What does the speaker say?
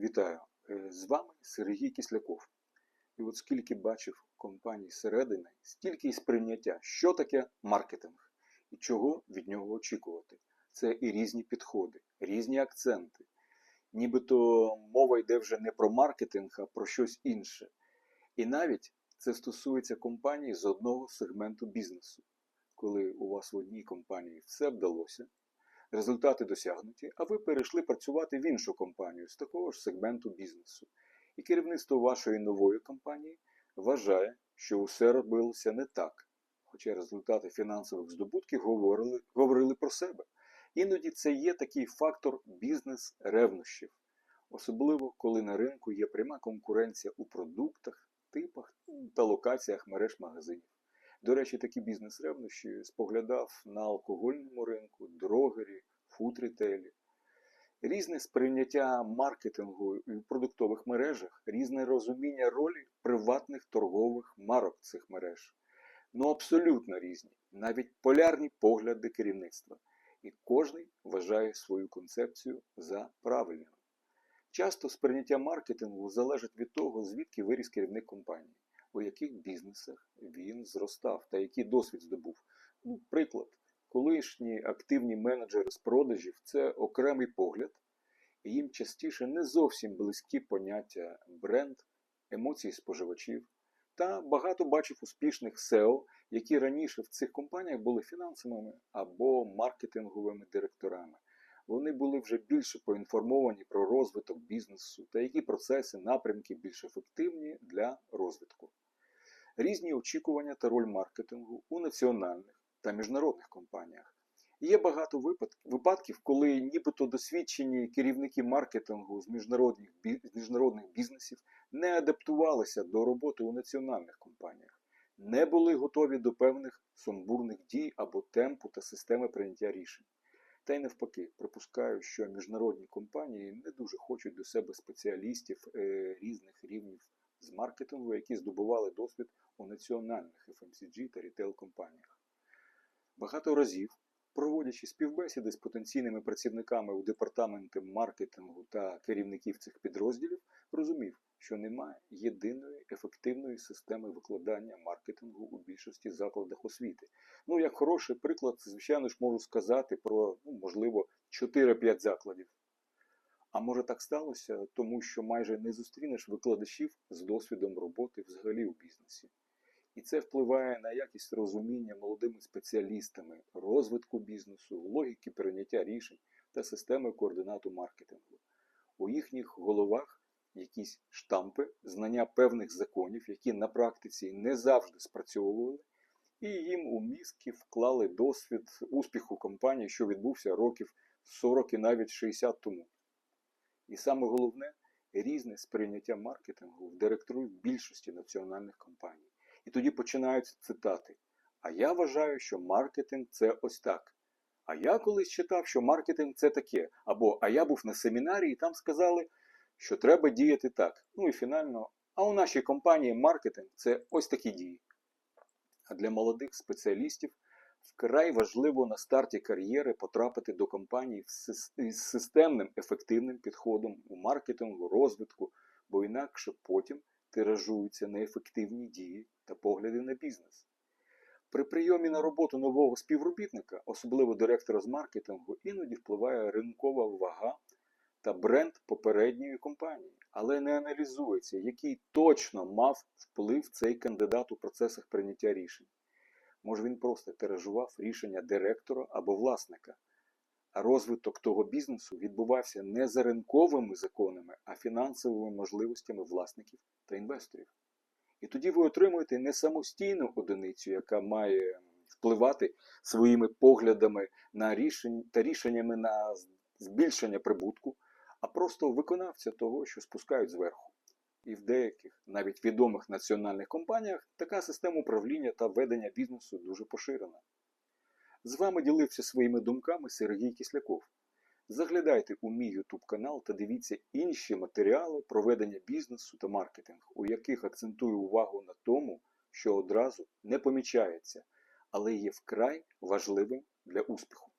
Вітаю! Е, З вами Сергій Кисляков. І от скільки бачив компаній зсередини, стільки і сприйняття, що таке маркетинг і чого від нього очікувати. Це і різні підходи, різні акценти. Нібито мова йде вже не про маркетинг, а про щось інше. І навіть це стосується компаній з одного сегменту бізнесу. Коли у вас в одній компанії все вдалося, результати досягнуті, а ви перейшли працювати в іншу компанію з такого ж сегменту бізнесу. І керівництво вашої нової компанії вважає, що усе робилося не так, хоча результати фінансових здобутків говорили, говорили про себе. Іноді це є такий фактор бізнес-ревнощів, особливо коли на ринку є пряма конкуренція у продуктах, типах та локаціях мереж магазинів. До речі, такі бізнес-ревнощі споглядав на алкогольному ринку, дрогері, фуд-рітейлі. Різне сприйняття маркетингу і в продуктових мережах, різне розуміння ролі приватних торгових марок цих мереж. Ну абсолютно різні, навіть полярні погляди керівництва. І кожний вважає свою концепцію за правильною. Часто сприйняття маркетингу залежить від того, звідки виріс керівник компанії, у яких бізнесах він зростав та який досвід здобув. Ну, приклад, колишні активні менеджери з продажів це окремий погляд, і їм частіше не зовсім близькі поняття бренд, емоції споживачів. Та багато бачив успішних SEO, які раніше в цих компаніях були фінансовими або маркетинговими директорами. Вони були вже більше поінформовані про розвиток бізнесу та які процеси, напрямки більш ефективні для розвитку. Різні очікування та роль маркетингу у національних та міжнародних компаніях. Є багато випад- випадків, коли нібито досвідчені керівники маркетингу з міжнародних, з міжнародних бізнесів не адаптувалися до роботи у національних компаніях, не були готові до певних сумбурних дій або темпу та системи прийняття рішень. Та й навпаки, припускаю, що міжнародні компанії не дуже хочуть до себе спеціалістів е, різних рівнів з маркетингу, які здобували досвід у національних FMCG та рітейл-компаніях. Багато разів, проводячи співбесіди з потенційними працівниками у департаменти маркетингу та керівників цих підрозділів, розумів, що немає єдиної ефективної системи викладання маркетингу у більшості закладах освіти. Ну, як хороший приклад, звичайно ж, можу сказати про, ну, можливо, 4-5 закладів. А може так сталося, тому що майже не зустрінеш викладачів з досвідом роботи взагалі у бізнесі. І це впливає на якість розуміння молодими спеціалістами розвитку бізнесу, логіки прийняття рішень та системи координату маркетингу. У їхніх головах якісь штампи, знання певних законів, які на практиці не завжди спрацьовували, і їм у мізки вклали досвід успіху компанії, що відбувся років 40 і навіть 60 тому. І саме головне різне сприйняття маркетингу в директорів більшості національних компаній. І тоді починаються цитати. А я вважаю, що маркетинг це ось так. А я колись читав, що маркетинг це таке. Або а я був на семінарі і там сказали, що треба діяти так. Ну і фінально, а у нашій компанії маркетинг це ось такі дії. А для молодих спеціалістів вкрай важливо на старті кар'єри потрапити до компанії з системним ефективним підходом у маркетингу, розвитку, бо інакше потім тиражуються неефективні дії та погляди на бізнес. При прийомі на роботу нового співробітника, особливо директора з маркетингу, іноді впливає ринкова вага та бренд попередньої компанії, але не аналізується, який точно мав вплив цей кандидат у процесах прийняття рішень. Може він просто тиражував рішення директора або власника, розвиток того бізнесу відбувався не за ринковими законами, а фінансовими можливостями власників та інвесторів. І тоді ви отримуєте не самостійну одиницю, яка має впливати своїми поглядами на рішень та рішеннями на збільшення прибутку, а просто виконавця того, що спускають зверху. І в деяких, навіть відомих національних компаніях, така система управління та ведення бізнесу дуже поширена. З вами ділився своїми думками Сергій Кісляков. Заглядайте у мій YouTube канал та дивіться інші матеріали проведення бізнесу та маркетинг, у яких акцентую увагу на тому, що одразу не помічається, але є вкрай важливим для успіху.